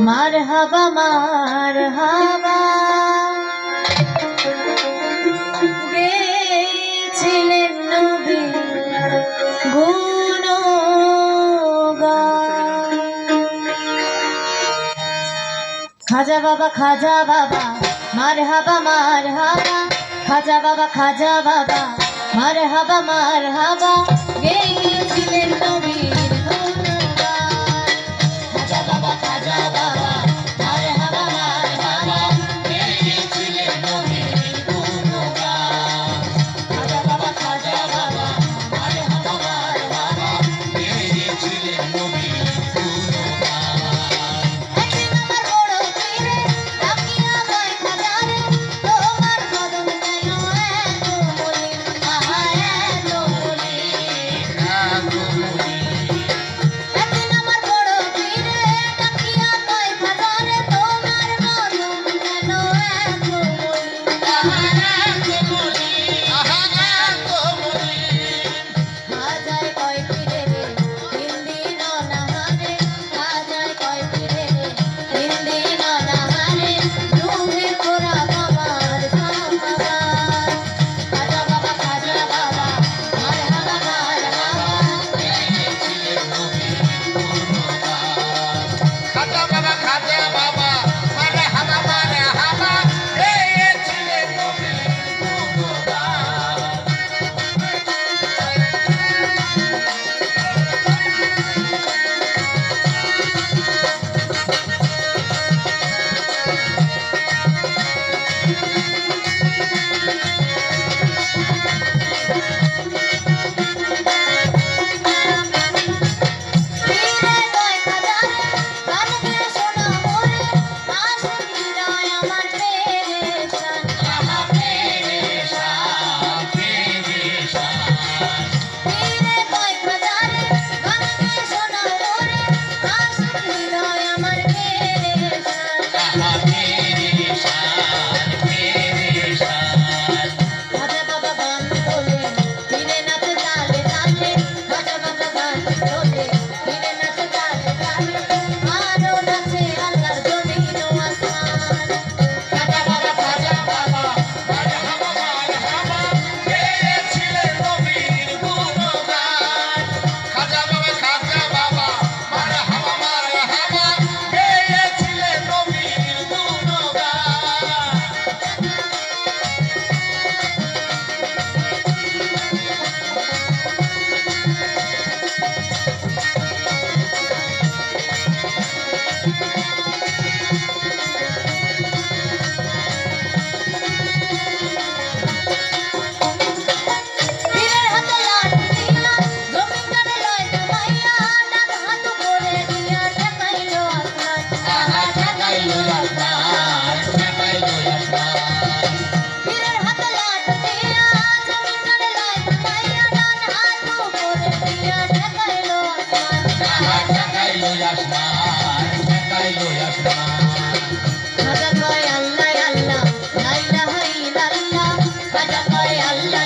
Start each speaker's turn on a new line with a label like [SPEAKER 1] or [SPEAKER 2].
[SPEAKER 1] মার হাবা মার হাবা গেছিলেন খাজা বাবা খাজা বাবা মার হাবা মার হাবা খাজা বাবা খাজা বাবা মার হাবা মার হাবা গেছিলেন তুমি আল্লাহ আল্লাহ